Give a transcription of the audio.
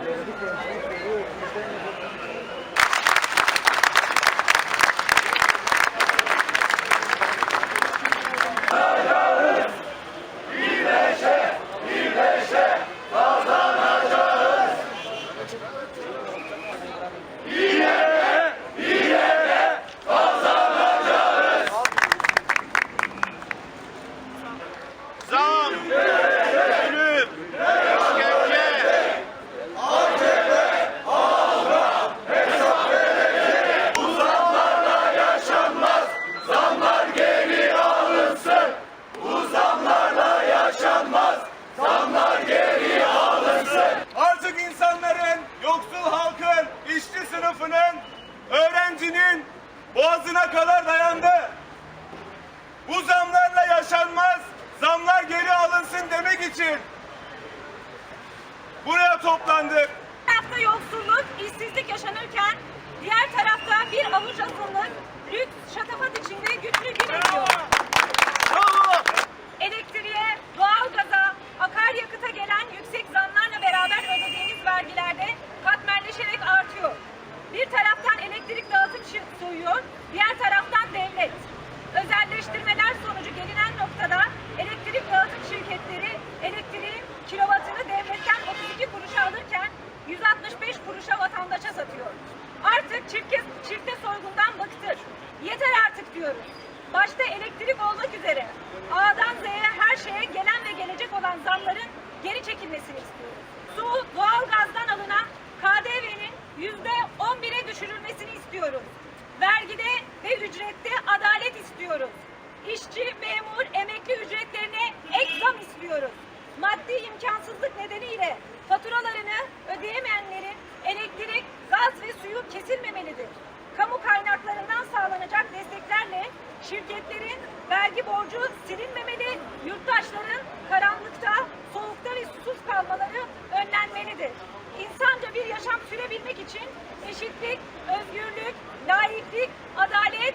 Thank you. Öğrencinin boğazına kadar dayandı. Bu zamlarla yaşanmaz, zamlar geri alınsın demek için buraya toplandık. Bir tarafta yoksulluk, işsizlik yaşanırken diğer tarafta bir avuç azınlık lüks şatafat içinde güçlü bir ediyor. Elektriğe, doğalgaza, akaryakıta gelen yüksek zamlarla beraber ödediğimiz vergilerde katmerleşerek artıyor. Bir taraftan elektrik dağıtım vatandaşa satıyor. Artık çifte, çifte soygundan bıktık. Yeter artık diyoruz. Başta elektrik olmak üzere A'dan Z'ye her şeye gelen ve gelecek olan zamların geri çekilmesini istiyoruz. Su, doğalgazdan alınan KDV'nin yüzde 11'e düşürülmesini istiyoruz. Vergide ve ücrette adalet istiyoruz. İşçi, Şirketlerin vergi borcu silinmemeli, yurttaşların karanlıkta, soğukta ve susuz kalmaları önlenmelidir. İnsanca bir yaşam sürebilmek için eşitlik, özgürlük, layıklık, adalet